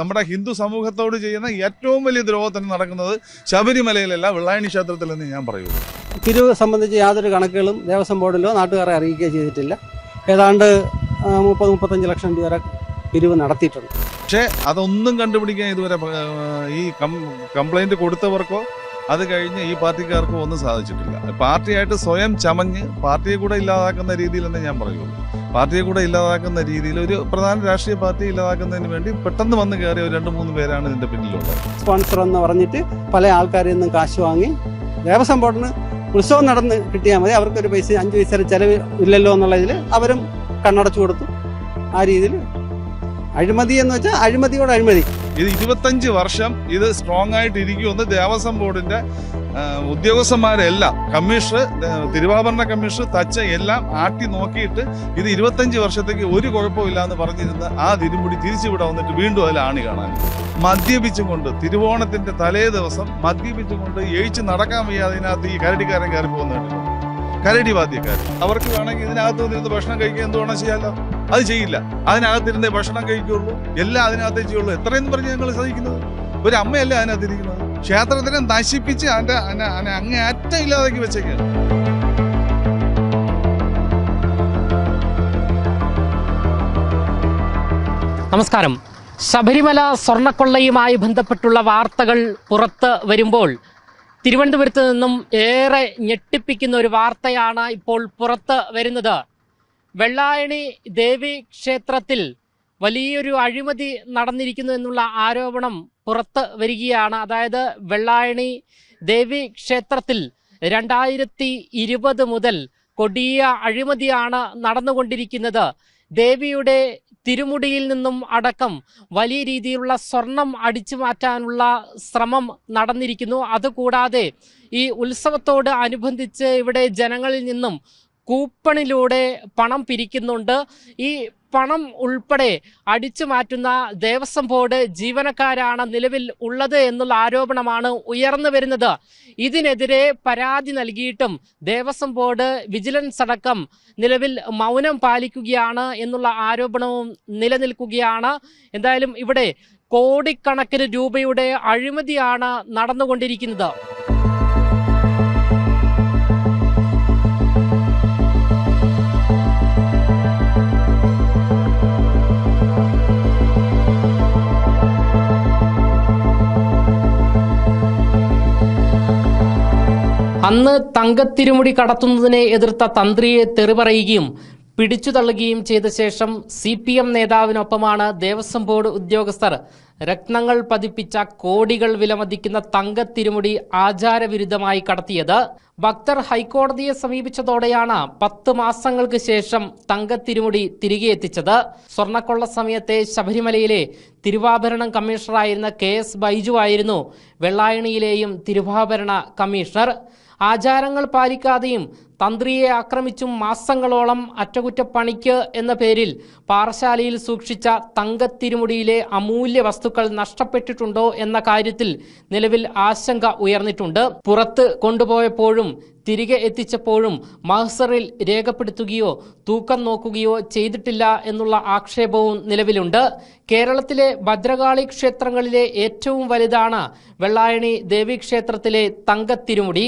നമ്മുടെ ഹിന്ദു സമൂഹത്തോട് ചെയ്യുന്ന ഏറ്റവും വലിയ ദ്രോഹത്തിന് നടക്കുന്നത് ശബരിമലയിലല്ല വെള്ളായണി ക്ഷേത്രത്തിലെന്ന് ഞാൻ പറയുള്ളൂ തിരുവ് സംബന്ധിച്ച് യാതൊരു കണക്കുകളും ദേവസ്വം ബോർഡിലോ നാട്ടുകാരെ അറിയിക്കുകയോ ചെയ്തിട്ടില്ല. ഏതാണ്ട് മുപ്പത് മുപ്പത്തഞ്ച് ലക്ഷം രൂപ വരെ പിരിവ് നടത്തിയിട്ടുണ്ട്. പക്ഷേ അതൊന്നും കണ്ടുപിടിക്കാൻ ഇതുവരെ ഈ കംപ്ലൈന്റ് കൊടുത്തവർക്കോ അത് കഴിഞ്ഞ് ഈ പാർട്ടിക്കാർക്കും ഒന്നും സാധിച്ചിട്ടില്ല. പാർട്ടിയായിട്ട് സ്വയം ചമഞ്ഞ് പാർട്ടിയെ കൂടെ ഇല്ലാതാക്കുന്ന രീതിയിൽ തന്നെ ഞാൻ പറയുള്ളൂ. പാർട്ടിയെ കൂടെ ഇല്ലാതാക്കുന്ന രീതിയിൽ ഒരു പ്രധാന രാഷ്ട്രീയ പാർട്ടി ഇല്ലാതാക്കുന്നതിന് വേണ്ടി പെട്ടെന്ന് വന്ന് കയറിയ ഒരു രണ്ട് മൂന്ന് പേരാണ് ഇതിന്റെ പിന്നിലുള്ളത്. സ്പോൺസർ എന്ന് പറഞ്ഞിട്ട് പല ആൾക്കാരിൽ നിന്നും കാശ് വാങ്ങി ദേവസ്വം ബോർഡിന് ഉത്സവം നടന്ന് കിട്ടിയാൽ മതി. അവർക്കൊരു പൈസ അഞ്ച് പൈസ ചെലവ് ഇല്ലല്ലോ എന്നുള്ളതിൽ അവരും കണ്ണടച്ചു കൊടുത്തു. ആ രീതിയിൽ അഴിമതി എന്ന് വെച്ചാൽ അഴിമതിയോട് അഴിമതി. ഇത് ഇരുപത്തഞ്ച് വർഷം ഇത് സ്ട്രോങ് ആയിട്ട് ഇരിക്കുമെന്ന് ദേവസ്വം ബോർഡിന്റെ ഉദ്യോഗസ്ഥന്മാരെല്ലാം കമ്മീഷണർ തിരുവാഭരണ കമ്മീഷണർ തച്ച എല്ലാം ആട്ടി നോക്കിയിട്ട് ഇത് ഇരുപത്തഞ്ച് വർഷത്തേക്ക് ഒരു കുഴപ്പമില്ല എന്ന് പറഞ്ഞിരുന്ന ആ തിരുമുടി തിരിച്ചുവിടെ വന്നിട്ട് വീണ്ടും അതിൽ ആണി കാണാൻ. മദ്യപിച്ചുകൊണ്ട് തിരുവോണത്തിന്റെ തലേ ദിവസം മദ്യപിച്ചുകൊണ്ട് എഴിച്ച് നടക്കാൻ വയ്യാതെ ഇതിനകത്ത് ഈ കരടിക്കാരൻ കയറി പോകുന്നുണ്ട് കരടി വാദ്യക്കാർ അവർക്ക് വേണമെങ്കിൽ ഇതിനകത്ത് വന്നിരുന്ന് ഭക്ഷണം കഴിക്കുക എന്ത് വേണം അത് ചെയ്യില്ല. അതിനകത്തിരുന്നേ ഭക്ഷണം കഴിക്കുള്ളൂ എല്ലാം അതിനകത്തേ ചെയ്യുള്ളൂ. എത്രയെന്ന് പറഞ്ഞ് ഞങ്ങൾ സഹിക്കുന്നത്? ഒരു അമ്മയല്ല അതിനകത്തിരിക്കുന്നത്? ക്ഷേത്രത്തിനെ നശിപ്പിച്ച് അതിന്റെ അതിനെ അങ്ങേ അറ്റം ഇല്ലാതാക്കി വെച്ചേക്കാണ് നമസ്കാരം. ശബരിമല സ്വർണക്കൊള്ളയുമായി ബന്ധപ്പെട്ടുള്ള വാർത്തകൾ പുറത്ത് വരുമ്പോൾ തിരുവനന്തപുരത്ത് നിന്നും ഏറെ ഞെട്ടിപ്പിക്കുന്ന ഒരു വാർത്തയാണ് ഇപ്പോൾ പുറത്ത് വരുന്നത്. വെള്ളായണി ദേവി ക്ഷേത്രത്തിൽ വലിയൊരു അഴിമതി നടന്നിരിക്കുന്നു എന്നുള്ള ആരോപണം പുറത്ത് വരികയാണ്. അതായത് വെള്ളായണി ദേവി ക്ഷേത്രത്തിൽ രണ്ടായിരത്തി ഇരുപത് മുതൽ കൊടിയ അഴിമതിയാണ് നടന്നുകൊണ്ടിരിക്കുന്നത്. ദേവിയുടെ തിരുമുടിയിൽ നിന്നും അടക്കം വലിയ രീതിയിലുള്ള സ്വർണം അടിച്ചു മാറ്റാനുള്ള ശ്രമം നടന്നിരിക്കുന്നു. അതുകൂടാതെ ഈ ഉത്സവത്തോട് അനുബന്ധിച്ച് ഇവിടെ ജനങ്ങളിൽ നിന്നും കൂപ്പണിലൂടെ പണം പിരിക്കുന്നുണ്ട്. ഈ പണം ഉൾപ്പെടെ അടിച്ചു മാറ്റുന്ന ദേവസ്വം ബോർഡ് ജീവനക്കാരാണ് നിലവിൽ ഉള്ളത് എന്നുള്ള ആരോപണമാണ് ഉയർന്നു വരുന്നത്. ഇതിനെതിരെ പരാതി നൽകിയിട്ടും ദേവസ്വം ബോർഡ് വിജിലൻസ് അടക്കം നിലവിൽ മൗനം പാലിക്കുകയാണ് എന്നുള്ള ആരോപണവും നിലനിൽക്കുകയാണ്. എന്തായാലും ഇവിടെ കോടിക്കണക്കിന് രൂപയുടെ അഴിമതിയാണ് നടന്നുകൊണ്ടിരിക്കുന്നത്. അന്ന് തങ്കത്തിരുമുടി കടത്തുന്നതിനെ എതിർത്ത തന്ത്രിയെ തെറിപറയുകയും പിടിച്ചു തള്ളുകയും ചെയ്ത ശേഷം സി പി എം നേതാവിനൊപ്പമാണ് ദേവസ്വം ബോർഡ് ഉദ്യോഗസ്ഥർ രത്നങ്ങൾ പതിപ്പിച്ച കോടികൾ വിലമതിക്കുന്ന തങ്കത്തിരുമുടി ആചാരവിരുദ്ധമായി കടത്തിയത്. ഭക്തർ ഹൈക്കോടതിയെ സമീപിച്ചതോടെയാണ് പത്ത് മാസങ്ങൾക്ക് ശേഷം തങ്കത്തിരുമുടി തിരികെ എത്തിച്ചത്. സ്വർണക്കൊള്ള സമയത്തെ ശബരിമലയിലെ തിരുവാഭരണം കമ്മീഷണറായിരുന്ന കെ എസ് ബൈജു ആയിരുന്നു വെള്ളായണിയിലെയും തിരുവാഭരണ കമ്മീഷണർ. ആചാരങ്ങൾ പാലിക്കാതെയും തന്ത്രിയെ ആക്രമിച്ചും മാസങ്ങളോളം അറ്റകുറ്റപ്പണിക്ക് എന്ന പേരിൽ പാറശാലയിൽ സൂക്ഷിച്ച തങ്കത്തിരുമുടിയിലെ അമൂല്യ വസ്തുക്കൾ നഷ്ടപ്പെട്ടിട്ടുണ്ടോ എന്ന കാര്യത്തിൽ നിലവിൽ ആശങ്ക ഉയർന്നിട്ടുണ്ട്. പുറത്ത് കൊണ്ടുപോയപ്പോഴും തിരികെ എത്തിച്ചപ്പോഴും മഹസറിൽ രേഖപ്പെടുത്തുകയോ തൂക്കം നോക്കുകയോ ചെയ്തിട്ടില്ല എന്നുള്ള ആക്ഷേപവും നിലവിലുണ്ട്. കേരളത്തിലെ ഭദ്രകാളി ക്ഷേത്രങ്ങളിലെ ഏറ്റവും വലുതാണ് വെള്ളായണി ദേവീക്ഷേത്രത്തിലെ തങ്കത്തിരുമുടി.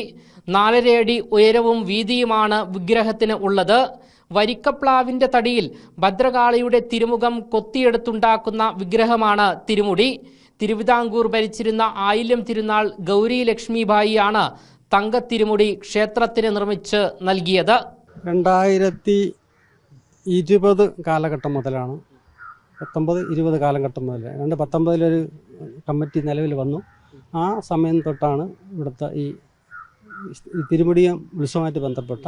നാലരയടി ഉയരവും വീതിയുമാണ് വിഗ്രഹത്തിന് ഉള്ളത്. വരിക്കപ്ലാവിന്റെ തടിയിൽ ഭദ്രകാളിയുടെ തിരുമുഖം കൊത്തിയെടുത്തുണ്ടാക്കുന്ന വിഗ്രഹമാണ് തിരുമുടി. തിരുവിതാംകൂർ ഭരിച്ചിരുന്ന ആയില്യം തിരുനാൾ ഗൗരി ലക്ഷ്മിബായിയാണ് തങ്കത്തിരുമുടി ക്ഷേത്രത്തിന് നിർമ്മിച്ച് നൽകിയത്. രണ്ടായിരത്തി ഇരുപത് കാലഘട്ടം മുതലാണ്. പത്തൊമ്പത് ഇരുപത് കാലഘട്ടം മുതൽ രണ്ട് പത്തൊമ്പതിലൊരു കമ്മിറ്റി നിലവിൽ വന്നു. ആ സമയം തൊട്ടാണ് ഇവിടുത്തെ ഈ തിരുമുടിയം ഉത്സവമായിട്ട് ബന്ധപ്പെട്ട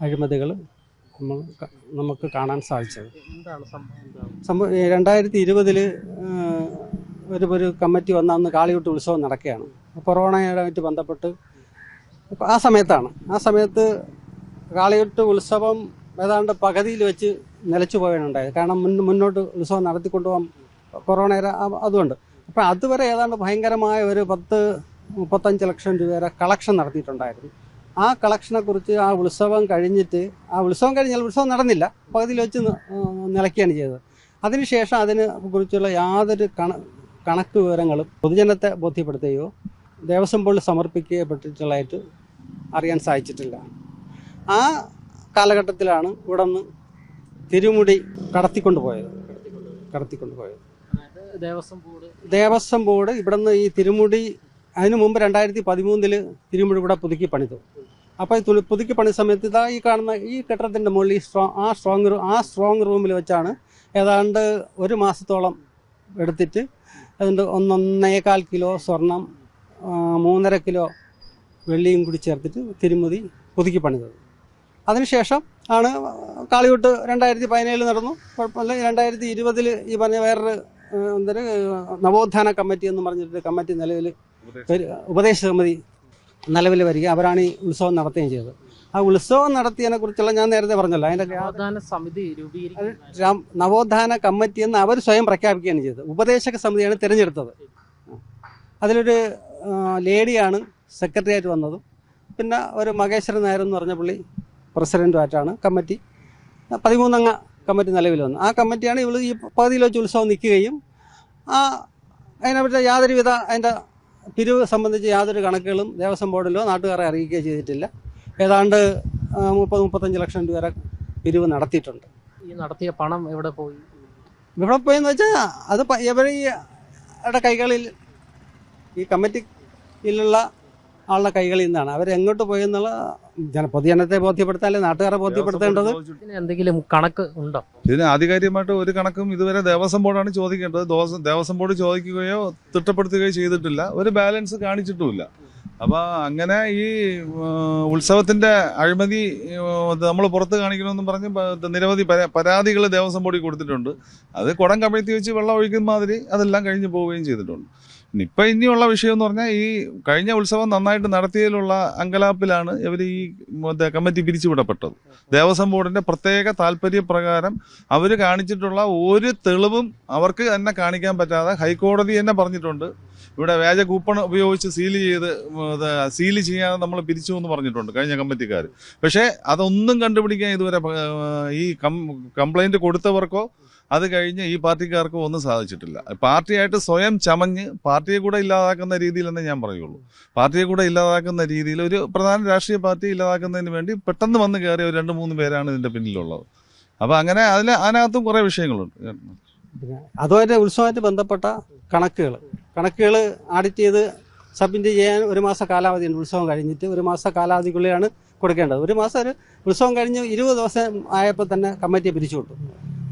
അഴിമതികൾ നമ്മൾ നമുക്ക് കാണാൻ സാധിച്ചത്. സംഭവം? രണ്ടായിരത്തി ഇരുപതിൽ ഒരു ഒരു കമ്മിറ്റി വന്ന അന്ന് കാളിയൂട്ട് ഉത്സവം നടക്കുകയാണ്. കൊറോണയുമായിട്ട് ബന്ധപ്പെട്ട് ആ സമയത്താണ്. ആ സമയത്ത് കാളിയൂട്ട് ഉത്സവം ഏതാണ്ട് പകുതിയിൽ വെച്ച് നിലച്ചു പോയാണുണ്ടായത് കാരണം മുൻ മുന്നോട്ട് ഉത്സവം നടത്തിക്കൊണ്ടുപോകാൻ കൊറോണ അതുകൊണ്ട്. അപ്പം അതുവരെ ഏതാണ്ട് ഭയങ്കരമായ ഒരു പത്ത് മുപ്പത്തഞ്ച് ലക്ഷം രൂപയുടെ കളക്ഷൻ നടത്തിയിട്ടുണ്ടായിരുന്നു. ആ കളക്ഷനെ കുറിച്ച് ആ ഉത്സവം കഴിഞ്ഞിട്ട് ആ ഉത്സവം കഴിഞ്ഞാൽ ഉത്സവം നടന്നില്ല. പകുതിയിൽ വെച്ച് നിലയ്ക്കുകയാണ് ചെയ്തത്. അതിനുശേഷം അതിനെ കുറിച്ചുള്ള യാതൊരു കണ കണക്ക് വിവരങ്ങളും പൊതുജനത്തെ ബോധ്യപ്പെടുത്തുകയോ ദേവസ്വം ബോർഡിൽ സമർപ്പിക്കപ്പെട്ടിട്ടുള്ളതായിട്ട് അറിയാൻ സാധിച്ചിട്ടില്ല. ആ കാലഘട്ടത്തിലാണ് ഇവിടെ നിന്ന് തിരുമുടി കടത്തിക്കൊണ്ടുപോയത്. കടത്തിക്കൊണ്ടുപോയത്. ദേവസ്വം ബോർഡ്. ദേവസ്വം ബോർഡ് ഇവിടെ നിന്ന് ഈ തിരുമുടി അതിനു മുമ്പ് രണ്ടായിരത്തി പതിമൂന്നിൽ ഇവിടെ പുതുക്കി പണിതു. അപ്പോൾ ഈ പുതുക്കി പണി സമയത്ത് ഇതാ ഈ കാണുന്ന ഈ കെട്ടിടത്തിന്റെ മുകളിൽ സ്ട്രോ ആ സ്ട്രോങ് റൂം ആ സ്ട്രോങ് റൂമിൽ വെച്ചാണ് ഏതാണ്ട് ഒരു മാസത്തോളം എടുത്തിട്ട് അതിന്റെ ഒന്നൊന്നേകാൽ കിലോ സ്വർണം മൂന്നര കിലോ വെള്ളിയും കൂടി ചേർത്തിട്ട് തിരുമുതി പുതുക്കി പണിതത്. അതിനുശേഷം ആണ് കാളിയൂട്ട് രണ്ടായിരത്തി പതിനേഴിൽ നടന്നു. കുഴപ്പമില്ല. രണ്ടായിരത്തി ഇരുപതിൽ ഈ പറഞ്ഞ വേറൊരു എന്തൊരു നവോത്ഥാന കമ്മിറ്റി എന്ന് പറഞ്ഞിട്ട് കമ്മിറ്റി നിലവിൽ ഉപദേശ. സമിതി നിലവിൽ വരിക. അവരാണ് ഈ ഉത്സവം നടത്തുകയും ചെയ്തത്. ആ ഉത്സവം നടത്തിയതിനെ കുറിച്ചുള്ള ഞാൻ നേരത്തെ പറഞ്ഞല്ലോ. അതിന്റെ നവോത്ഥാന സമിതി നവോത്ഥാന കമ്മിറ്റി എന്ന് അവർ സ്വയം പ്രഖ്യാപിക്കുകയാണ് ചെയ്തത്. ഉപദേശക സമിതിയാണ് തിരഞ്ഞെടുത്തത്. അതിലൊരു ലേഡിയാണ് സെക്രട്ടറി ആയിട്ട് വന്നതും. പിന്നെ ഒരു മകേശ്വരൻ നായർ എന്ന് പറഞ്ഞ പുള്ളി പ്രസിഡന്റുമായിട്ടാണ് കമ്മിറ്റി. പതിമൂന്നംഗ കമ്മിറ്റി നിലവിൽ വന്നു. ആ കമ്മിറ്റിയാണ് ഇവൾ ഈ പകുതിയിൽ വെച്ച് ഉത്സവം നിൽക്കുകയും ആ അതിനെപ്പറ്റി യാതൊരുവിധ അതിന്റെ പിരിവ് സംബന്ധിച്ച് യാതൊരു കണക്കുകളും ദേവസ്വം ബോർഡിലോ നാട്ടുകാരെ അറിയിക്കുകയോ ചെയ്തിട്ടില്ല. ഏതാണ്ട് മുപ്പത് മുപ്പത്തഞ്ച് ലക്ഷം രൂപ വരെ പിരിവ് നടത്തിയിട്ടുണ്ട്. ഈ നടത്തിയ പണം എവിടെ പോയി? ഇവിടെ പോയെന്ന് വെച്ചാൽ അത് ഇവരുടെ കൈകളിൽ ഈ കമ്മിറ്റിയിലുള്ള ആളുടെ കൈകളിൽ നിന്നാണ്. അവരെങ്ങോട്ട് പോയെന്നുള്ള പൊതുജനത്തെ ബോധ്യപ്പെടുത്താൻ നാട്ടുകാരെ ബോധ്യപ്പെടുത്തേണ്ടത്? ഇതിന് എന്തെങ്കിലും കണക്ക് ഉണ്ടോ? ഇതിന് ആധികാരികമായിട്ട് ഒരു കണക്കും ഇതുവരെ ദേവസ്വം ബോർഡാണ് ചോദിക്കേണ്ടത്. ദേവസ്വം ബോർഡ് ചോദിക്കുകയോ തിട്ടപ്പെടുത്തുകയോ ചെയ്തിട്ടില്ല. ഒരു ബാലൻസ് കാണിച്ചിട്ടുമില്ല. അപ്പൊ അങ്ങനെ ഈ ഉത്സവത്തിന്റെ അഴിമതി നമ്മൾ പുറത്ത് കാണിക്കണമെന്ന് പറഞ്ഞ് നിരവധി പരാതികൾ ദേവസ്വം ബോർഡിൽ കൊടുത്തിട്ടുണ്ട്. അത് കുടം കമഴ്ത്തി വെച്ച് വെള്ളം ഒഴിക്കുന്ന മാതിരി അതെല്ലാം കഴിഞ്ഞു പോവുകയും ചെയ്തിട്ടുണ്ട്. ഇപ്പൊ ഇനിയുള്ള വിഷയം എന്ന് പറഞ്ഞാൽ ഈ കഴിഞ്ഞ ഉത്സവം നന്നായിട്ട് നടത്തിയതിലുള്ള അങ്കലാപ്പിലാണ് ഇവർ ഈ മറ്റേ കമ്മിറ്റി പിരിച്ചുവിടപ്പെട്ടത്. ദേവസ്വം ബോർഡിന്റെ പ്രത്യേക താല്പര്യപ്രകാരം അവർ കാണിച്ചിട്ടുള്ള ഒരു തെളിവും അവർക്ക് തന്നെ കാണിക്കാൻ പറ്റാതെ ഹൈക്കോടതി തന്നെ പറഞ്ഞിട്ടുണ്ട്. ഇവിടെ വ്യാജ കൂപ്പൺ ഉപയോഗിച്ച് സീൽ ചെയ്ത് സീൽ ചെയ്യാതെ നമ്മൾ പിരിച്ചു എന്ന് പറഞ്ഞിട്ടുണ്ട് കഴിഞ്ഞ കമ്മിറ്റിക്കാർ പക്ഷേ അതൊന്നും കണ്ടുപിടിക്കാൻ ഇതുവരെ ഈ കം കംപ്ലൈന്റ് കൊടുത്തവർക്കോ അത് കഴിഞ്ഞ് ഈ പാർട്ടിക്കാർക്കോ ഒന്നും സാധിച്ചിട്ടില്ല. പാർട്ടിയായിട്ട് സ്വയം ചമഞ്ഞ് പാർട്ടിയെ കൂടെ ഇല്ലാതാക്കുന്ന രീതിയിലെന്നേ ഞാൻ പറയുള്ളൂ. പാർട്ടിയെ കൂടെ ഇല്ലാതാക്കുന്ന രീതിയിൽ ഒരു പ്രധാന രാഷ്ട്രീയ പാർട്ടി ഇല്ലാതാക്കുന്നതിന് വേണ്ടി പെട്ടെന്ന് വന്ന് കയറിയ ഒരു രണ്ട് മൂന്ന് പേരാണ് ഇതിന്റെ പിന്നിലുള്ളത്. അപ്പോൾ അങ്ങനെ അതിൽ അതിനകത്തും കുറേ വിഷയങ്ങളുണ്ട്. പിന്നെ അതുമായിട്ട് ഉത്സവമായിട്ട് ബന്ധപ്പെട്ട കണക്കുകൾ. കണക്കുകൾ ആഡിറ്റ് ചെയ്ത് സബ്മിറ്റ് ചെയ്യാൻ ഒരു മാസം കാലാവധിയുണ്ട് ഉത്സവം കഴിഞ്ഞിട്ട് ഒരു മാസ കാലാവധിക്കുള്ളിലാണ് കൊടുക്കേണ്ടത്. ഒരു മാസം ഒരു ഉത്സവം കഴിഞ്ഞ് ഇരുപത് ദിവസം ആയപ്പോൾ തന്നെ കമ്മിറ്റിയെ പിരിച്ചു വിട്ടു.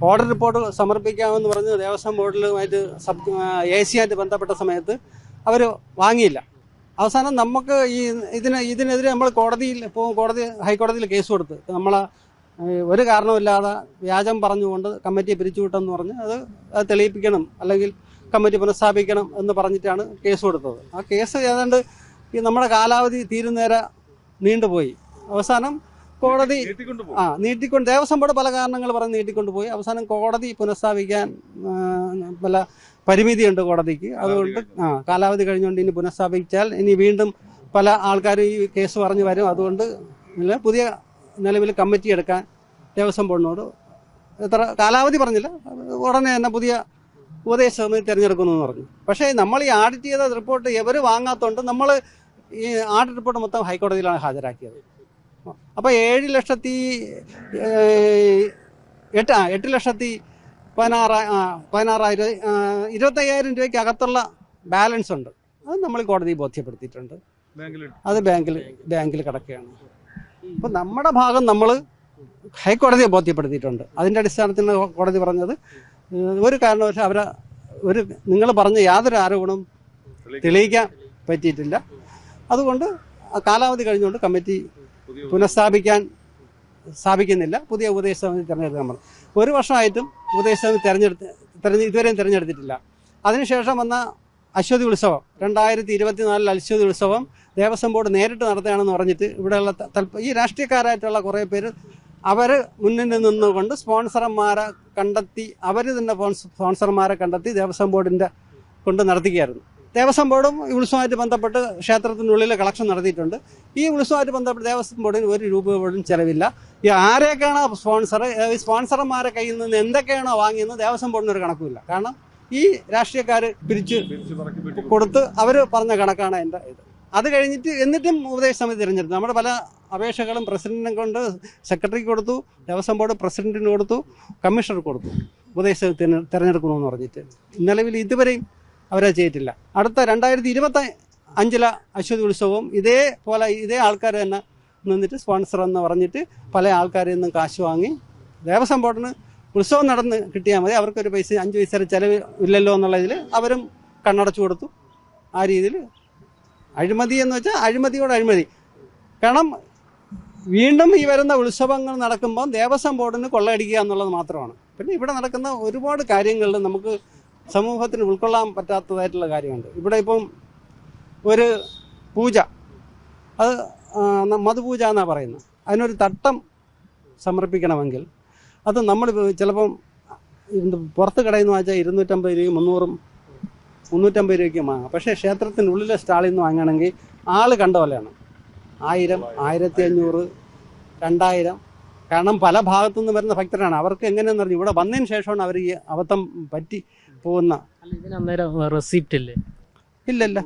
ഓർഡർ റിപ്പോർട്ട് സമർപ്പിക്കാമെന്ന് പറഞ്ഞ് ദേവസ്വം ബോർഡിലുമായിട്ട് സബ് എ സി ആയിട്ട് ബന്ധപ്പെട്ട സമയത്ത് അവർ വാങ്ങിയില്ല. അവസാനം നമുക്ക് ഈ ഇതിന് ഇതിനെതിരെ നമ്മൾ കോടതിയിൽ ഇപ്പോൾ കോടതി ഹൈക്കോടതിയിൽ കേസ് കൊടുത്ത് നമ്മളെ ഒരു കാരണമില്ലാതെ വ്യാജം പറഞ്ഞുകൊണ്ട് കമ്മിറ്റി പിരിച്ചുവിട്ടെന്ന് പറഞ്ഞ് അത് അത് തെളിയിപ്പിക്കണം അല്ലെങ്കിൽ കമ്മിറ്റി പുനഃസ്ഥാപിക്കണം എന്ന് പറഞ്ഞിട്ടാണ് കേസ് കൊടുത്തത്. ആ കേസ് ഏതാണ്ട് ഈ നമ്മുടെ കാലാവധി തീരുന്നേരെ നീണ്ടുപോയി. അവസാനം കോടതി ആ നീട്ടിക്കൊണ്ട് ദേവസ്വം ബോർഡ് പല കാരണങ്ങൾ പറഞ്ഞ് നീട്ടിക്കൊണ്ടുപോയി. അവസാനം കോടതി പുനഃസ്ഥാപിക്കാൻ പല പരിമിതിയുണ്ട് കോടതിക്ക്. അതുകൊണ്ട് ആ കാലാവധി കഴിഞ്ഞുകൊണ്ട് ഇനി പുനഃസ്ഥാപിച്ചാൽ ഇനി വീണ്ടും പല ആൾക്കാരും ഈ കേസ് പറഞ്ഞു വരും. അതുകൊണ്ട് പുതിയ നിലവിൽ കമ്മിറ്റി എടുക്കാൻ ദേവസ്വം ബോർഡിനോട് എത്ര കാലാവധി പറഞ്ഞില്ല. ഉടനെ തന്നെ പുതിയ ഉപദേശ സമിതി തിരഞ്ഞെടുക്കുന്നു എന്ന് പറഞ്ഞു. പക്ഷേ നമ്മൾ ഈ ആഡിറ്റ് ചെയ്ത റിപ്പോർട്ട് എവർ വാങ്ങാത്തതുകൊണ്ട് നമ്മൾ ഈ ആഡിറ്റ് റിപ്പോർട്ട് മൊത്തം ഹൈക്കോടതിയിലാണ് ഹാജരാക്കിയത്. അപ്പോൾ ഏഴ് ലക്ഷത്തി എട്ട് ആ എട്ട് ലക്ഷത്തി പതിനാറ് പതിനാറായിരം ഇരുപത്തയ്യായിരം രൂപയ്ക്ക് അകത്തുള്ള ബാലൻസ് ഉണ്ട് അത് നമ്മൾ കോടതി ബോധ്യപ്പെടുത്തിയിട്ടുണ്ട്. അത് ബാങ്കിൽ ബാങ്കിൽ കിടക്കുകയാണ്. അപ്പം നമ്മുടെ ഭാഗം നമ്മൾ ഹൈക്കോടതിയെ ബോധ്യപ്പെടുത്തിയിട്ടുണ്ട്. അതിന്റെ അടിസ്ഥാനത്തിൽ കോടതി പറഞ്ഞത് ഒരു കാരണവശാൽ അവരെ ഒരു നിങ്ങൾ പറഞ്ഞ യാതൊരു ആരോപണവും തെളിയിക്കാൻ പറ്റിയിട്ടില്ല. അതുകൊണ്ട് കാലാവധി കഴിഞ്ഞുകൊണ്ട് കമ്മിറ്റി പുനഃസ്ഥാപിക്കാൻ സ്ഥാപിക്കുന്നില്ല. പുതിയ ഉപദേശ സമിതി തിരഞ്ഞെടുക്കാൻ പറഞ്ഞു. ഒരു വർഷമായിട്ടും ഉപദേശ സമിതി തിരഞ്ഞെടുത്ത് തിരഞ്ഞ് ഇതുവരെയും തിരഞ്ഞെടുത്തിട്ടില്ല. അതിനുശേഷം വന്ന അശ്വതി ഉത്സവം. രണ്ടായിരത്തി ഇരുപത്തിനാലിൽ അശ്വതി ഉത്സവം ദേവസ്വം ബോർഡ് നേരിട്ട് നടത്തുകയാണെന്ന് പറഞ്ഞിട്ട് ഇവിടെയുള്ള ഈ രാഷ്ട്രീയക്കാരായിട്ടുള്ള കുറേ പേര് അവർ മുന്നിൽ നിന്നുകൊണ്ട് സ്പോൺസർമാരെ കണ്ടെത്തി അവർ തന്നെ സ്പോൺസർമാരെ കണ്ടെത്തി ദേവസ്വം ബോർഡിന്റെ കൊണ്ട് നടത്തിക്കുകയായിരുന്നു. ദേവസ്വം ബോർഡും ഈ ഉത്സവമായിട്ട് ബന്ധപ്പെട്ട് ക്ഷേത്രത്തിനുള്ളിൽ കളക്ഷൻ നടത്തിയിട്ടുണ്ട്. ഈ ഉത്സവമായിട്ട് ബന്ധപ്പെട്ട് ദേവസ്വം ബോർഡിന് ഒരു രൂപ പോലും ചിലവില്ല. ഈ ആരെയൊക്കെയാണോ സ്പോൺസർ സ്പോൺസർമാരെ കയ്യിൽ നിന്ന് എന്തൊക്കെയാണോ വാങ്ങിയെന്ന് ദേവസ്വം ബോർഡിന് ഒരു കണക്കുമില്ല. കാരണം ഈ രാഷ്ട്രീയക്കാർ പിരിച്ച് കൊടുത്ത് അവർ പറഞ്ഞ കണക്കാണ് എന്റെ ഇത്. അത് കഴിഞ്ഞിട്ട് എന്നിട്ടും ഉപദേശ സമിതി തിരഞ്ഞെടുത്തു. നമ്മുടെ പല അപേക്ഷകളും പ്രസിഡന്റിനെ കൊണ്ട് സെക്രട്ടറിക്ക് കൊടുത്തു ദേവസ്വം ബോർഡ് പ്രസിഡന്റിന് കൊടുത്തു കമ്മീഷണർക്ക് കൊടുത്തു. ഉപദേശ തിരഞ്ഞെടുക്കണമെന്ന് പറഞ്ഞിട്ട്. നിലവിൽ ഇതുവരെയും അവരെ ചെയ്തിട്ടില്ല. അടുത്ത രണ്ടായിരത്തി ഇരുപത്തി അഞ്ചിലെ അശ്വതി ഉത്സവവും ഇതേപോലെ ഇതേ ആൾക്കാർ തന്നെ നിന്നിട്ട് സ്പോൺസർ എന്ന് പറഞ്ഞിട്ട് പല ആൾക്കാരിൽ നിന്നും കാശ് വാങ്ങി ദേവസ്വം ബോർഡിന് ഉത്സവം നടന്ന് കിട്ടിയാൽ മതി. അവർക്കൊരു പൈസ അഞ്ച് പൈസയുടെ ചിലവ് ഇല്ലല്ലോ എന്നുള്ളതിൽ അവരും കണ്ണടച്ചു കൊടുത്തു. ആ രീതിയിൽ അഴിമതി എന്ന് വെച്ചാൽ അഴിമതിയോട് അഴിമതി. കാരണം വീണ്ടും ഈ വരുന്ന ഉത്സവങ്ങൾ നടക്കുമ്പോൾ ദേവസ്വം ബോർഡിന് കൊള്ളയടിക്കുക എന്നുള്ളത് മാത്രമാണ്. പിന്നെ ഇവിടെ നടക്കുന്ന ഒരുപാട് കാര്യങ്ങളിൽ നമുക്ക് സമൂഹത്തിന് ഉൾക്കൊള്ളാൻ പറ്റാത്തതായിട്ടുള്ള കാര്യമുണ്ട്. ഇവിടെ ഇപ്പം ഒരു പൂജ. അത് മധുപൂജ എന്നാണ് പറയുന്നത്. അതിനൊരു തട്ടം സമർപ്പിക്കണമെങ്കിൽ അത് നമ്മൾ ചിലപ്പം പുറത്ത് കടയിൽ നിന്ന് വാങ്ങിച്ചാൽ ഇരുന്നൂറ്റമ്പത് രൂപയും മുന്നൂറും മുന്നൂറ്റമ്പത് രൂപയ്ക്ക് വാങ്ങാം. പക്ഷേ ക്ഷേത്രത്തിനുള്ളിലെ സ്റ്റാളിൽ നിന്ന് വാങ്ങുകയാണെങ്കിൽ ആൾ കണ്ട പോലെയാണ്. ആയിരം ആയിരത്തി അഞ്ഞൂറ് രണ്ടായിരം. കാരണം പല ഭാഗത്തു നിന്ന് വരുന്ന ഭക്തരാണ്. അവർക്ക് എങ്ങനെയെന്ന് പറഞ്ഞു ഇവിടെ വന്നതിന് ശേഷമാണ് അവർ ഈ അബദ്ധം പറ്റി പോകുന്ന. റെസിപ്റ്റ് ഇല്ലേ? ഇല്ലല്ല.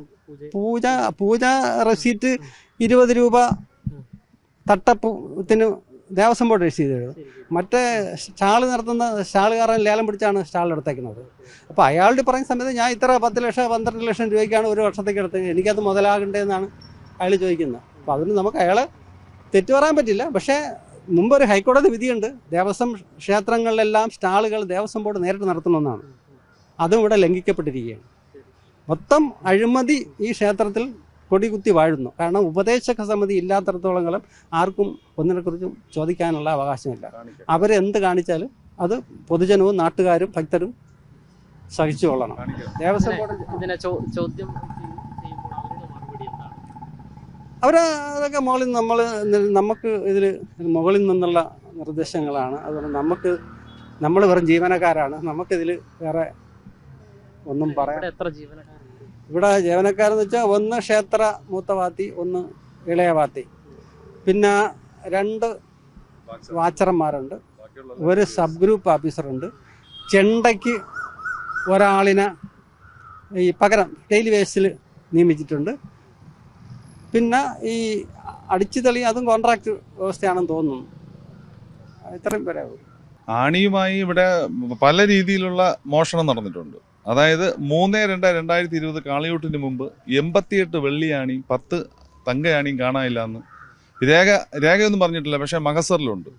പൂജ പൂജ റെസീറ്റ് ഇരുപത് രൂപ തട്ടപ്പത്തിന് ദേവസ്വം ബോർഡ് രജിസ്റ്റർ ചെയ്തത് മറ്റേ സ്റ്റാൾ നടത്തുന്ന സ്റ്റാളുകാരൻ ലേലം പിടിച്ചാണ് സ്റ്റാൾ എടുത്തേക്കുന്നത്. അപ്പോൾ അയാളുടെ പറയുന്ന സമയത്ത് ഞാൻ ഇത്ര പത്ത് ലക്ഷം പന്ത്രണ്ട് ലക്ഷം രൂപയ്ക്കാണ് ഒരു വർഷത്തേക്ക് എടുത്തത്. എനിക്കത് മുതലാകണ്ടേന്നാണ് അയാൾ ചോദിക്കുന്നത്. അപ്പോൾ അതിന് നമുക്ക് അയാളെ തെറ്റു പറയാൻ പറ്റില്ല. പക്ഷേ മുമ്പ് ഒരു ഹൈക്കോടതി വിധിയുണ്ട്. ദേവസ്വം ക്ഷേത്രങ്ങളിലെല്ലാം സ്റ്റാളുകൾ ദേവസ്വം ബോർഡ് നേരിട്ട് നടത്തണമെന്നാണ്. അതും ഇവിടെ ലംഘിക്കപ്പെട്ടിരിക്കുകയാണ്. മൊത്തം അഴിമതി ഈ ക്ഷേത്രത്തിൽ കൊടികുത്തി വാഴുന്നു. കാരണം ഉപദേശക സമിതി ഇല്ലാത്തടത്തോളം കാലം ആർക്കും ഒന്നിനെക്കുറിച്ചും ചോദിക്കാനുള്ള അവകാശമില്ല. അവരെന്ത് കാണിച്ചാലും അത് പൊതുജനവും നാട്ടുകാരും ഭക്തരും സഹിച്ചു കൊള്ളണം ദേവസ്വം ഇതിനെ- ബോർഡ് ഇതിനെ ചോദ്യം അവർ അതൊക്കെ മുകളിൽ നമ്മൾ നമുക്ക് ഇതിൽ മുകളിൽ നിന്നുള്ള നിർദ്ദേശങ്ങളാണ്. അതുകൊണ്ട് നമുക്ക് നമ്മൾ വെറും ജീവനക്കാരാണ്. നമുക്കിതിൽ വേറെ ഒന്നും പറയാൻ എത്ര ജീവനക്കാരുണ്ട്? ഇവിടെ ജീവനക്കാരെന്ന് വെച്ചാൽ ഒന്ന് ക്ഷേത്ര മൂത്തവാത്തി ഒന്ന് ഇളയവാത്തി. പിന്നെ രണ്ട് വാച്ചർമാരുണ്ട്. ഒരു സബ് ഗ്രൂപ്പ് ഓഫീസറുണ്ട്. ചെണ്ടയ്ക്ക് ഒരാളിനെ ഈ പകരം ഡെയിലി വേസ്റ്റിൽ നിയമിച്ചിട്ടുണ്ട്. പിന്നെ ഈ അടിച്ചു തെളി അതും കോൺട്രാക്ട് വ്യവസ്ഥയാണെന്ന് തോന്നുന്നു. ഇത്രയും പേരെ ആണിയുമായി ഇവിടെ പല രീതിയിലുള്ള മോഷണം നടന്നിട്ടുണ്ട്. അതായത് മൂന്ന് രണ്ട് രണ്ടായിരത്തി ഇരുപത് കാളിയൂട്ടിന് മുമ്പ് എൺപത്തിയെട്ട് വെള്ളിയാണിയും പത്ത് തങ്കയാണിയും കാണാനില്ല എന്ന് രേഖ രേഖയൊന്നും പറഞ്ഞിട്ടില്ല പക്ഷേ മഹസറിലുണ്ട്.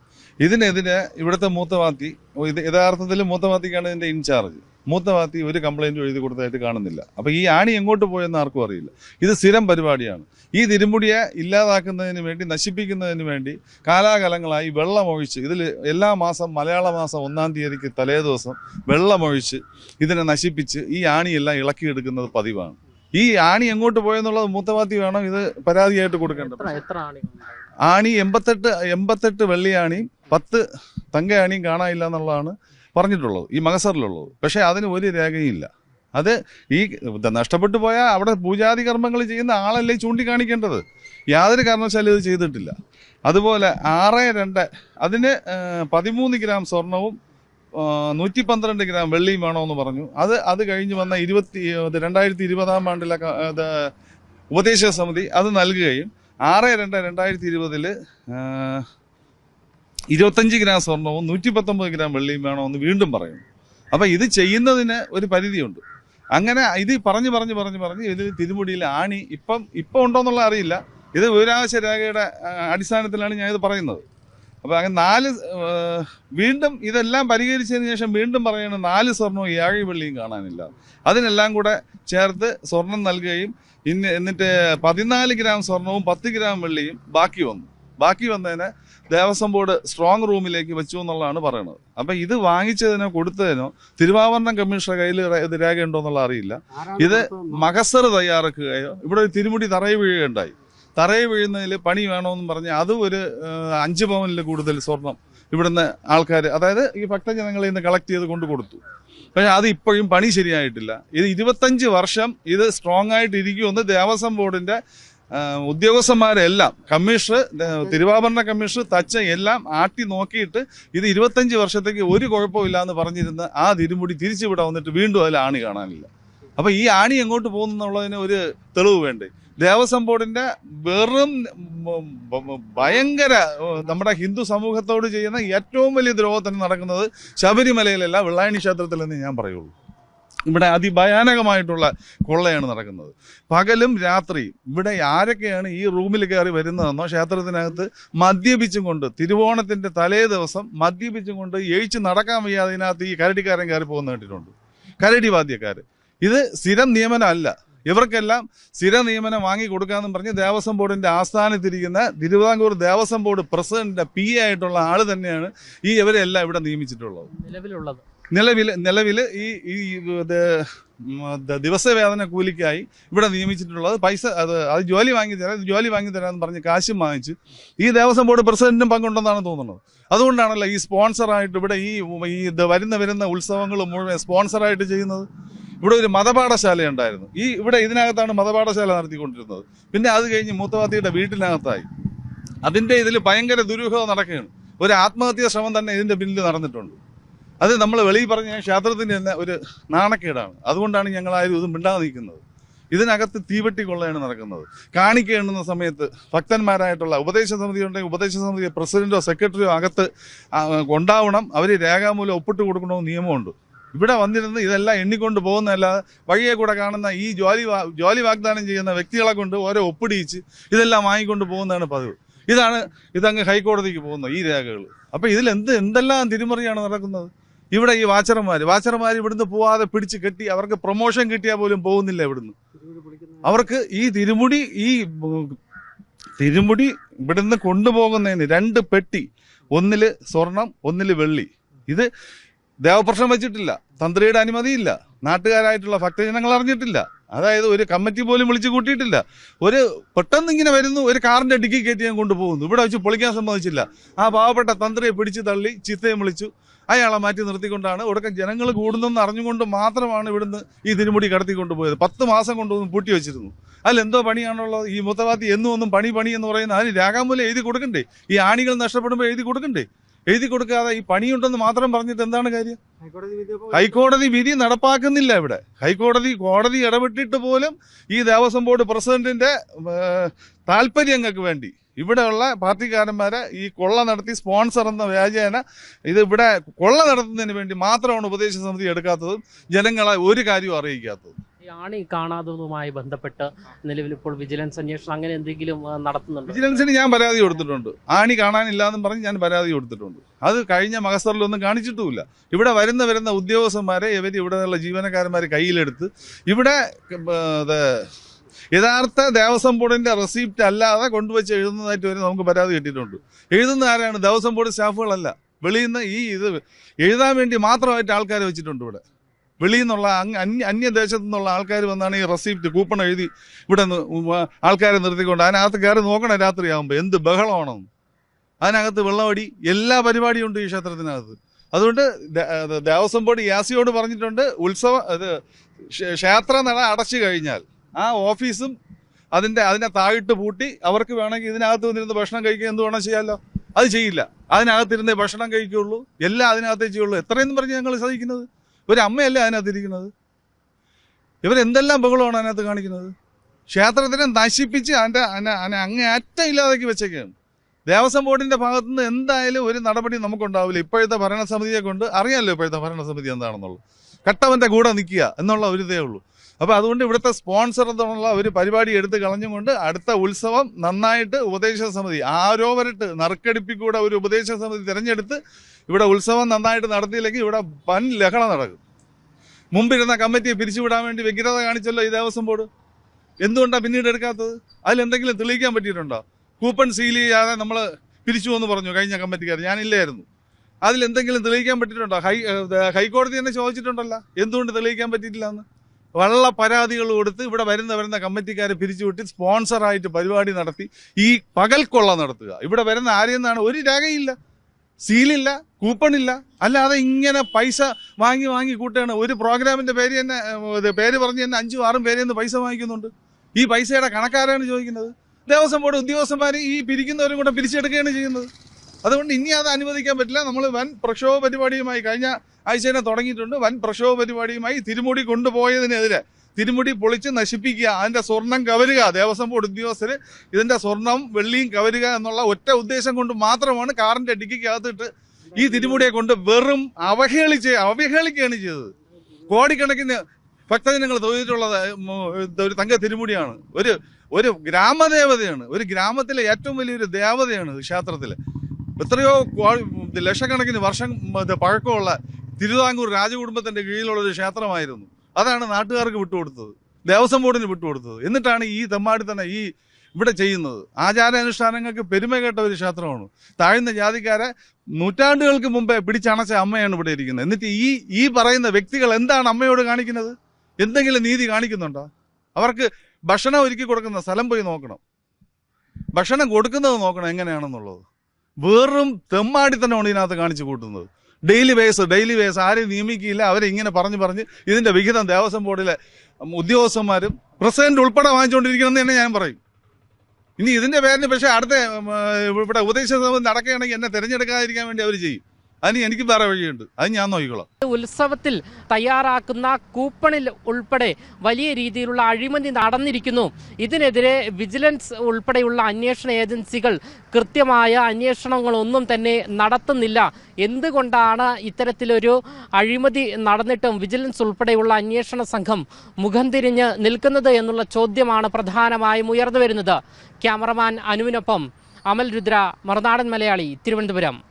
ഇതിനെതിരെ ഇവിടുത്തെ മൂത്തവാത്തി ഇത് യഥാർത്ഥത്തിൽ മൂത്തവാത്തിക്കാണ് ഇതിന്റെ ഇൻചാർജ്. മൂത്തവാത്തി ഒരു കംപ്ലൈന്റും എഴുതി കൊടുത്തതായിട്ട് കാണുന്നില്ല. അപ്പോൾ ഈ ആണി എങ്ങോട്ട് പോയെന്ന് ആർക്കും അറിയില്ല. ഇത് സ്ഥിരം പരിപാടിയാണ്. ഈ തിരുമുടിയെ ഇല്ലാതാക്കുന്നതിന് വേണ്ടി നശിപ്പിക്കുന്നതിന് വേണ്ടി കാലാകാലങ്ങളായി വെള്ളമൊഴിച്ച് ഇതിൽ എല്ലാ മാസം മലയാള മാസം ഒന്നാം തീയതിക്ക് തലേ ദിവസം വെള്ളമൊഴിച്ച് ഇതിനെ നശിപ്പിച്ച് ഈ ആണിയെല്ലാം ഇളക്കിയെടുക്കുന്നത് പതിവാണ്. ഈ ആണി എങ്ങോട്ട് പോയെന്നുള്ളത് മൂത്തവാത്തി വേണം ഇത് പരാതിയായിട്ട് കൊടുക്കേണ്ടത്. ആണി എൺപത്തെട്ട് എൺപത്തെട്ട് വെള്ളിയാണിയും പത്ത് തങ്കയാണിയും കാണാനില്ല എന്നുള്ളതാണ് പറഞ്ഞിട്ടുള്ളത് ഈ മകസറിലുള്ളത് പക്ഷേ അതിന് ഒരു രേഖയും ഇല്ല അത് ഈ നഷ്ടപ്പെട്ടു പോയാൽ അവിടെ പൂജാതി കർമ്മങ്ങൾ ചെയ്യുന്ന ആളല്ലേ ചൂണ്ടിക്കാണിക്കേണ്ടത്? യാതൊരു കാരണവശാലും ഇത് ചെയ്തിട്ടില്ല. അതുപോലെ ആറ് രണ്ട് അതിന് പതിമൂന്ന് ഗ്രാം സ്വർണവും നൂറ്റി പന്ത്രണ്ട് ഗ്രാം വെള്ളിയും വേണമെന്ന് പറഞ്ഞു. അത് അത് കഴിഞ്ഞ് വന്ന ഇരുപത്തി രണ്ടായിരത്തി ഇരുപതാം ആണ്ടിലെ ഉപദേശക സമിതി അത് നൽകുകയും ആറ് രണ്ട് രണ്ടായിരത്തി ഇരുപതിൽ ഇരുപത്തഞ്ച് ഗ്രാം സ്വർണവും നൂറ്റി പത്തൊമ്പത് ഗ്രാം വെള്ളിയും വേണമെന്ന് വീണ്ടും പറയുന്നു അപ്പൊ ഇത് ചെയ്യുന്നതിന് ഒരു പരിധിയുണ്ട്. അങ്ങനെ ഇത് പറഞ്ഞു പറഞ്ഞു പറഞ്ഞു പറഞ്ഞ് ഇത് തിരുമുടിയിൽ ആണി ഇപ്പം ഇപ്പം ഉണ്ടോന്നുള്ള അറിയില്ല. ഇത് വിവരാവകാശ രേഖയുടെ അടിസ്ഥാനത്തിലാണ് ഞാൻ ഇത് പറയുന്നത്. അപ്പൊ അങ്ങനെ നാല് വീണ്ടും ഇതെല്ലാം പരിഹരിച്ചതിന് ശേഷം വീണ്ടും പറയുന്നത് നാല് സ്വർണവും ഏഴ് വെള്ളിയും കാണാനില്ല. അതിനെല്ലാം കൂടെ ചേർത്ത് സ്വർണം നൽകുകയും ഇന്ന് എന്നിട്ട് പതിനാല് ഗ്രാം സ്വർണവും പത്ത് ഗ്രാം വെള്ളിയും ബാക്കി വന്നു. ബാക്കി വന്നതിനെ ദേവസ്വം ബോർഡ് സ്ട്രോങ് റൂമിലേക്ക് വെച്ചു എന്നുള്ളതാണ് പറയുന്നത്. അപ്പൊ ഇത് വാങ്ങിച്ചതിനോ കൊടുത്തതിനോ തിരുവാഭരണം കമ്മീഷണർ കയ്യിൽ ഇത് രേഖയുണ്ടോ എന്നുള്ള അറിയില്ല. ഇത് മകസർ തയ്യാറാക്കുകയോ ഇവിടെ ഒരു തിരുമുടി തറയിൽ വീഴുകയുണ്ടായി. തറയിൽ വീഴുന്നതിൽ പണി വേണമെന്ന് പറഞ്ഞ് അതും ഒരു അഞ്ച് പവനിൽ കൂടുതൽ സ്വർണം ഇവിടുന്ന് ആൾക്കാർ അതായത് ഈ ഭക്തജനങ്ങളിൽ നിന്ന് കളക്ട് ചെയ്ത് കൊണ്ടു കൊടുത്തു. പക്ഷെ അത് ഇപ്പോഴും പണി ശരിയായിട്ടില്ല. ഇത് ഇരുപത്തഞ്ച് വർഷം ഇത് സ്ട്രോങ് ആയിട്ട് ഇരിക്കുമെന്ന് ദേവസ്വം ബോർഡിന്റെ ഉദ്യോഗസ്ഥന്മാരെല്ലാം കമ്മീഷണർ തിരുവാഭരണ കമ്മീഷണർ തച്ച എല്ലാം ആട്ടി നോക്കിയിട്ട് ഇത് ഇരുപത്തഞ്ച് വർഷത്തേക്ക് ഒരു കുഴപ്പമില്ല എന്ന് പറഞ്ഞിരുന്ന ആ തിരുമുടി തിരിച്ചുവിടാൻ വന്നിട്ട് വീണ്ടും അതിൽ ആണി കാണാനില്ല. അപ്പൊ ഈ ആണി എങ്ങോട്ട് പോകുന്നു എന്നുള്ളതിന് ഒരു തെളിവ് വേണ്ടേ? ദേവസ്വം ബോർഡിന്റെ വെറും ഭയങ്കര നമ്മുടെ ഹിന്ദു സമൂഹത്തോട് ചെയ്യുന്ന ഏറ്റവും വലിയ ദ്രോഹത്തിന് നടക്കുന്നത് ശബരിമലയിലല്ല വെള്ളായണി ക്ഷേത്രത്തിലെന്ന് ഞാൻ പറയുള്ളൂ. ഇവിടെ അതിഭയാനകമായിട്ടുള്ള കൊള്ളയാണ് നടക്കുന്നത്. പകലും രാത്രിയും ഇവിടെ ആരൊക്കെയാണ് ഈ റൂമിൽ കയറി വരുന്നതെന്നോ ക്ഷേത്രത്തിനകത്ത് മദ്യപിച്ചും കൊണ്ട് തിരുവോണത്തിന്റെ തലേ ദിവസം മദ്യപിച്ചും കൊണ്ട് എഴിച്ച് നടക്കാൻ വയ്യാതെ ഇതിനകത്ത് ഈ കരടിക്കാരൻ കയറി പോകുന്ന കേട്ടിട്ടുണ്ട് കരടി വാദ്യക്കാർ ഇത് സ്ഥിരം നിയമനമല്ല. ഇവർക്കെല്ലാം സ്ഥിര നിയമനം വാങ്ങി കൊടുക്കാമെന്നും പറഞ്ഞ് ദേവസ്വം ബോർഡിന്റെ ആസ്ഥാനത്തിരിക്കുന്ന തിരുവിതാംകൂർ ദേവസ്വം ബോർഡ് പ്രസിഡന്റിന്റെ പി ആയിട്ടുള്ള ആൾ തന്നെയാണ് ഈ ഇവരെല്ലാം ഇവിടെ നിയമിച്ചിട്ടുള്ളത്. നിലവിലുള്ളത്. നിലവിൽ നിലവിൽ ഈ ഈ ദിവസ ദിവസവേതന കൂലിക്കായി ഇവിടെ നിയമിച്ചിട്ടുള്ളത് പൈസ അത് അത് ജോലി വാങ്ങി തരാം ജോലി വാങ്ങി തരാമെന്ന് പറഞ്ഞ് കാശും വാങ്ങിച്ച് ഈ ദേവസ്വം ബോർഡ് പ്രസിഡന്റും പങ്കുണ്ടെന്നാണ് തോന്നുന്നത്. അതുകൊണ്ടാണല്ലോ ഈ സ്പോൺസറായിട്ട് ഇവിടെ ഈ ഈ വരുന്ന വരുന്ന ഉത്സവങ്ങൾ മുഴുവൻ സ്പോൺസറായിട്ട് ചെയ്യുന്നത്. ഇവിടെ ഒരു മതപാഠശാല ഉണ്ടായിരുന്നു. ഈ ഇവിടെ ഇതിനകത്താണ് മതപാഠശാല നടത്തിക്കൊണ്ടിരുന്നത്. പിന്നെ അത് കഴിഞ്ഞ് മൂത്തവാത്തിയുടെ വീട്ടിനകത്തായി. അതിന്റെ ഇതിൽ ഭയങ്കര ദുരൂഹത നടക്കുകയാണ്. ഒരു ആത്മഹത്യാ ശ്രമം തന്നെ ഇതിന്റെ പിന്നിൽ നടന്നിട്ടുണ്ട്. അത് നമ്മൾ വെളിയിൽ പറഞ്ഞ ക്ഷേത്രത്തിന് തന്നെ ഒരു നാണക്കേടാണ്. അതുകൊണ്ടാണ് ഞങ്ങൾ ആരും ഇതും മിണ്ടാതെ നിൽക്കുന്നത് ഇതിനകത്ത് തീവെട്ടി കൊള്ളയാണ് നടക്കുന്നത്. കാണിക്ക എണ്ണുന്ന സമയത്ത് ഭക്തന്മാരായിട്ടുള്ള ഉപദേശ സമിതി ഉണ്ടെങ്കിൽ ഉപദേശ സമിതി പ്രസിഡന്റോ സെക്രട്ടറിയോ അകത്ത് ഉണ്ടാവണം അവർ രേഖാമൂലം ഒപ്പിട്ട് കൊടുക്കണമെന്ന് നിയമമുണ്ട്. ഇവിടെ വന്നിരുന്ന് ഇതെല്ലാം എണ്ണിക്കൊണ്ട് പോകുന്നതല്ലാതെ വഴിയെ കൂടെ കാണുന്ന ഈ ജോലി ജോലി വാഗ്ദാനം ചെയ്യുന്ന വ്യക്തികളെ കൊണ്ട് ഓരോ ഒപ്പിടിയിച്ച് ഇതെല്ലാം വാങ്ങിക്കൊണ്ട് പോകുന്നതാണ് പതിവ്. ഇതാണ് ഇതങ്ങ് ഹൈക്കോടതിക്ക് പോകുന്നത് ഈ രേഖകൾ അപ്പൊ ഇതിൽ എന്ത് എന്തെല്ലാം തിരിമറിയാണ് നടക്കുന്നത്? ഇവിടെ ഈ വാച്ചർമാർ വാച്ചർമാർ ഇവിടുന്ന് പോവാതെ പിടിച്ച് കെട്ടി അവർക്ക് പ്രൊമോഷൻ കിട്ടിയാൽ പോലും പോകുന്നില്ല ഇവിടുന്ന്. അവർക്ക് ഈ തിരുമുടി ഈ തിരുമുടി ഇവിടുന്ന് കൊണ്ടുപോകുന്നതിന് രണ്ട് പെട്ടി ഒന്നിൽ സ്വർണം ഒന്നിൽ വെള്ളി. ഇത് ദേവപ്രശ്നം വെച്ചിട്ടില്ല തന്ത്രിയുടെ അനുമതിയില്ല നാട്ടുകാരായിട്ടുള്ള ഭക്തജനങ്ങൾ അറിഞ്ഞിട്ടില്ല. അതായത് ഒരു കമ്മിറ്റി പോലും വിളിച്ചു കൂട്ടിയിട്ടില്ല. ഒരു പെട്ടെന്ന് ഇങ്ങനെ വരുന്നു ഒരു കാറിന്റെ ഡിക്കി കയറ്റി ഞാൻ കൊണ്ടുപോകുന്നു. ഇവിടെ വെച്ച് പൊളിക്കാൻ സമ്മതിച്ചില്ല. ആ പാവപ്പെട്ട തന്ത്രിയെ പിടിച്ചു തള്ളി ചിത്തയും വിളിച്ചു. അയാളെ മാറ്റി നിർത്തിക്കൊണ്ടാണ് ഒടുക്കം ജനങ്ങൾ കൂടുന്നെന്ന് അറിഞ്ഞുകൊണ്ട് മാത്രമാണ് ഇവിടുന്ന് ഈ തിരുമുടി കടത്തിക്കൊണ്ടുപോയത്. പത്ത് മാസം കൊണ്ടൊന്നും പൂട്ടി വെച്ചിരുന്നു. അതിലെന്തോ പണിയാണുള്ളത്? ഈ മുത്തവാത്തി എന്നും ഒന്നും പണി പണി എന്ന് പറയുന്നത് അതിന് രാഗാമൂലം എഴുതി കൊടുക്കണ്ടേ? ഈ ആണികൾ നഷ്ടപ്പെടുമ്പോൾ എഴുതി കൊടുക്കണ്ടേ? എഴുതി കൊടുക്കാതെ ഈ പണിയുണ്ടെന്ന് മാത്രം പറഞ്ഞിട്ട് എന്താണ് കാര്യം? ഹൈക്കോടതി വിധി നടപ്പാക്കുന്നില്ല ഇവിടെ. ഹൈക്കോടതി കോടതി ഇടപെട്ടിട്ട് പോലും ഈ ദേവസ്വം ബോർഡ് പ്രസിഡന്റിന്റെ താല്പര്യങ്ങൾക്ക് വേണ്ടി ഇവിടെയുള്ള പാർട്ടിക്കാരന്മാരെ ഈ കൊള്ള നടത്തി സ്പോൺസർ എന്ന വ്യാജേന ഇത് ഇവിടെ കൊള്ള നടത്തുന്നതിന് വേണ്ടി മാത്രമാണ് ഉപദേശ സമിതി എടുക്കാത്തതും ജനങ്ങളെ ഒരു കാര്യവും അറിയിക്കാത്തതും. ഈ ആണി കാണാത്തതുമായി ബന്ധപ്പെട്ട് നിലവിൽ ഇപ്പോൾ വിജിലൻസ് അന്വേഷണം അങ്ങനെ എന്തെങ്കിലും നടത്തുന്നുണ്ട്? വിജിലൻസിന് ഞാൻ പരാതി കൊടുത്തിട്ടുണ്ട്. ആണി കാണാനില്ലാന്നും പറഞ്ഞ് ഞാൻ പരാതി കൊടുത്തിട്ടുണ്ട്. അത് കഴിഞ്ഞ മകസറിലൊന്നും കാണിച്ചിട്ടുമില്ല. ഇവിടെ വരുന്ന വരുന്ന ഉദ്യോഗസ്ഥന്മാരെ ഇവർ ഇവിടെ നിന്നുള്ള ജീവനക്കാരന്മാർ കയ്യിലെടുത്ത് ഇവിടെ യഥാർത്ഥ ദേവസ്വം ബോർഡിന്റെ റെസിപ്റ്റ് അല്ലാതെ കൊണ്ടുവച്ച് എഴുതുന്നതായിട്ട് വരെ നമുക്ക് പരാതി കിട്ടിയിട്ടുണ്ട്. എഴുതുന്ന ആരാണ്? ദേവസ്വം ബോർഡ് സ്റ്റാഫുകളല്ല. വെളിയിൽ നിന്ന് ഈ ഇത് എഴുതാൻ വേണ്ടി മാത്രമായിട്ട് ആൾക്കാർ വെച്ചിട്ടുണ്ട് ഇവിടെ. വെളിയിൽ നിന്നുള്ള അന്യ അന്യദേശത്തു നിന്നുള്ള ആൾക്കാർ വന്നാണ് ഈ റെസിപ്റ്റ് കൂപ്പൺ എഴുതി ഇവിടെ ആൾക്കാരെ നിർത്തിക്കൊണ്ട് അതിനകത്ത് കയറി നോക്കണം രാത്രിയാകുമ്പോൾ എന്ത് ബഹളമാണോ? അതിനകത്ത് വെള്ളമടി എല്ലാ പരിപാടിയും ഉണ്ട് ഈ ക്ഷേത്രത്തിനകത്ത്. അതുകൊണ്ട് ദേവസ്വം ബോർഡ് യാസിയോട് പറഞ്ഞിട്ടുണ്ട് ഉത്സവം ക്ഷേത്ര നട അടച്ചു കഴിഞ്ഞാൽ ആ ഓഫീസും അതിന്റെ അതിനെ താഴിട്ട് പൂട്ടി അവർക്ക് വേണമെങ്കിൽ ഇതിനകത്ത് വന്നിരുന്ന് ഭക്ഷണം കഴിക്കുക എന്ത് വേണം ചെയ്യാമല്ലോ അത് ചെയ്യില്ല. അതിനകത്തിരുന്നേ ഭക്ഷണം കഴിക്കുള്ളൂ എല്ലാം അതിനകത്തേ ചെയ്യുള്ളൂ. എത്രയെന്ന് പറഞ്ഞ് ഞങ്ങൾ സഹിക്കുന്നത് ഒരു അമ്മയല്ലേ അതിനകത്തിരിക്കുന്നത്? ഇവരെന്തെല്ലാം ബഹളമാണ് അതിനകത്ത് കാണിക്കുന്നത്? ക്ഷേത്രത്തിനെ നശിപ്പിച്ച് അതിന്റെ അതിനെ അങ്ങേ അറ്റം ഇല്ലാതാക്കി വെച്ചേക്കാണ് ദേവസ്വം ബോർഡിന്റെ ഭാഗത്തു നിന്ന് എന്തായാലും ഒരു നടപടി നമുക്കുണ്ടാവില്ല. ഇപ്പോഴത്തെ ഭരണസമിതിയെ കൊണ്ട് അറിയാമല്ലോ ഇപ്പോഴത്തെ ഭരണസമിതി എന്താണെന്നുള്ളത്. കട്ടവന്റെ കൂടെ നിൽക്കുക എന്നുള്ള ഒരു ഇതേ ഉള്ളൂ. അപ്പൊ അതുകൊണ്ട് ഇവിടുത്തെ സ്പോൺസർ എന്നുള്ള ഒരു പരിപാടി എടുത്ത് കളഞ്ഞുകൊണ്ട് അടുത്ത ഉത്സവം നന്നായിട്ട് ഉപദേശ സമിതി ആരോ വരട്ട് നറുക്കെടുപ്പിക്കൂടെ ഒരു ഉപദേശ സമിതി തിരഞ്ഞെടുത്ത് ഇവിടെ ഉത്സവം നന്നായിട്ട് നടത്തിയില്ലെങ്കിൽ ഇവിടെ വൻ ലഹള നടക്കും. മുമ്പിരുന്ന കമ്മിറ്റിയെ പിരിച്ചുവിടാൻ വേണ്ടി വ്യഗ്രത കാണിച്ചല്ലോ ഈ ദേവസ്വം ബോർഡ്. എന്തുകൊണ്ടാണ് പിന്നീട് എടുക്കാത്തത്? അതിലെന്തെങ്കിലും തെളിയിക്കാൻ പറ്റിയിട്ടുണ്ടോ? കൂപ്പൺ സീൽ ചെയ്യാതെ നമ്മൾ പിരിച്ചു എന്ന് പറഞ്ഞു കഴിഞ്ഞ കമ്മിറ്റിക്കാർ ഞാനില്ലായിരുന്നു അതിലെന്തെങ്കിലും തെളിയിക്കാൻ പറ്റിയിട്ടുണ്ടോ? ഹൈ ഹൈക്കോടതി തന്നെ ചോദിച്ചിട്ടുണ്ടല്ലോ. എന്തുകൊണ്ട് തെളിയിക്കാൻ പറ്റിയിട്ടില്ല എന്ന്? വള്ള പരാതികൾ കൊടുത്ത് ഇവിടെ വരുന്ന വരുന്ന കമ്മിറ്റിക്കാരെ പിരിച്ചുവിട്ട് സ്പോൺസറായിട്ട് പരിപാടി നടത്തി ഈ പകൽക്കൊള്ള നടത്തുക. ഇവിടെ വരുന്ന ആരെയെന്നാണ്? ഒരു രേഖയില്ല. സീലില്ല കൂപ്പണില്ല. അല്ലാതെ ഇങ്ങനെ പൈസ വാങ്ങി വാങ്ങി കൂട്ടുകയാണ്. ഒരു പ്രോഗ്രാമിന്റെ പേര് തന്നെ പേര് പറഞ്ഞ് തന്നെ അഞ്ചും ആറും പേര് നിന്ന് പൈസ വാങ്ങിക്കുന്നുണ്ട്. ഈ പൈസയുടെ കണക്കാരാണ് ചോദിക്കുന്നത്. ദേവസ്വം ബോർഡ് ഉദ്യോഗസ്ഥന്മാർ ഈ പിരിക്കുന്നവരും കൂടെ പിരിച്ചെടുക്കുകയാണ് ചെയ്യുന്നത്. അതുകൊണ്ട് ഇനി അത് അനുവദിക്കാൻ പറ്റില്ല. നമ്മൾ വൻ പ്രക്ഷോഭ പരിപാടിയുമായി കഴിഞ്ഞ ആഴ്ച തന്നെ തുടങ്ങിയിട്ടുണ്ട്. വൻ പ്രക്ഷോഭ പരിപാടിയുമായി തിരുമുടി കൊണ്ടുപോയതിനെതിരെ തിരുമുടി പൊളിച്ച് നശിപ്പിക്കുക അതിന്റെ സ്വർണം കവരുക ദേവസ്വം ബോർഡ് ഉദ്യോഗസ്ഥർ ഇതിന്റെ സ്വർണം വെള്ളിയും കവരുക എന്നുള്ള ഒറ്റ ഉദ്ദേശം കൊണ്ട് മാത്രമാണ് കാറിന്റെ ഡിക്കിക്കകത്തിട്ട് ഈ തിരുമുടിയെ കൊണ്ട് വെറും അവഹേളിച്ച് അവഹേളിക്കുകയാണ് ചെയ്തത്. കോടിക്കണക്കിന് ഭക്തജനങ്ങൾ തൊഴിലിട്ടുള്ളത് ഒരു തങ്ക തിരുമുടിയാണ്. ഒരു ഒരു ഗ്രാമദേവതയാണ്. ഒരു ഗ്രാമത്തിലെ ഏറ്റവും വലിയൊരു ദേവതയാണ് ക്ഷേത്രത്തിൽ എത്രയോ ലക്ഷക്കണക്കിന് വർഷം പഴക്കമുള്ള തിരുവിതാംകൂർ രാജകുടുംബത്തിന്റെ കീഴിലുള്ള ഒരു ക്ഷേത്രമായിരുന്നു. അതാണ് നാട്ടുകാർക്ക് വിട്ടുകൊടുത്തത്. ദേവസ്വം ബോർഡിന് വിട്ടുകൊടുത്തത്. എന്നിട്ടാണ് ഈ തെമ്മാടി തന്നെ ഈ ഇവിടെ ചെയ്യുന്നത്. ആചാരാനുഷ്ഠാനങ്ങൾക്ക് പെരുമ കേട്ട ഒരു ക്ഷേത്രമാണ്. താഴ്ന്ന ജാതിക്കാരെ നൂറ്റാണ്ടുകൾക്ക് മുമ്പേ പിടിച്ചണച്ച അമ്മയാണ് ഇവിടെ ഇരിക്കുന്നത്. എന്നിട്ട് ഈ ഈ പറയുന്ന വ്യക്തികൾ എന്താണ് അമ്മയോട് കാണിക്കുന്നത്? എന്തെങ്കിലും നീതി കാണിക്കുന്നുണ്ടോ? അവർക്ക് ഭക്ഷണം ഒരുക്കി കൊടുക്കുന്ന സ്ഥലം പോയി നോക്കണം. ഭക്ഷണം കൊടുക്കുന്നത് നോക്കണം എങ്ങനെയാണെന്നുള്ളത്. വെറും തെമ്മാടിത്തനമാണ് ഇതിനകത്ത് കാണിച്ചു കൂട്ടുന്നത്. ഡെയിലി വേസ് ഡെയിലി വേസ് ആരെയും നിയമിക്കില്ല അവരെ ഇങ്ങനെ പറഞ്ഞു പറഞ്ഞ് ഇതിന്റെ വിഹിതം ദേവസ്വം ബോർഡിലെ ഉദ്യോഗസ്ഥന്മാരും പ്രസിഡന്റ് ഉൾപ്പെടെ വാങ്ങിച്ചുകൊണ്ടിരിക്കണം എന്ന് തന്നെ ഞാൻ പറയും. ഇനി ഇതിന്റെ പേരിന് പക്ഷേ അടുത്ത ഇവിടെ ഉപദേശ നടക്കുകയാണെങ്കിൽ എന്നെ തിരഞ്ഞെടുക്കാതിരിക്കാൻ വേണ്ടി അവർ ചെയ്യും. അതിന് എനിക്ക് വേറെ വഴിയുണ്ട്. അത് ഞാൻ നോക്കിക്കോളാം. ഉത്സവത്തിൽ തയ്യാറാക്കുന്ന കൂപ്പണിൽ ഉൾപ്പെടെ വലിയ രീതിയിലുള്ള അഴിമതി നടന്നിരിക്കുന്നു. ഇതിനെതിരെ വിജിലൻസ് ഉൾപ്പെടെയുള്ള അന്വേഷണ ഏജൻസികൾ കൃത്യമായ അന്വേഷണങ്ങളൊന്നും തന്നെ നടത്തുന്നില്ല. എന്തുകൊണ്ടാണ് ഇത്തരത്തിലൊരു അഴിമതി നടന്നിട്ടും വിജിലൻസ് ഉൾപ്പെടെയുള്ള അന്വേഷണ സംഘം മുഖം തിരിഞ്ഞ് നിൽക്കുന്നത് എന്നുള്ള ചോദ്യമാണ് പ്രധാനമായും ഉയർന്നു വരുന്നത്. ക്യാമറമാൻ അനുവിനൊപ്പം അമൽ രുദ്ര മറുനാടൻ മലയാളി തിരുവനന്തപുരം.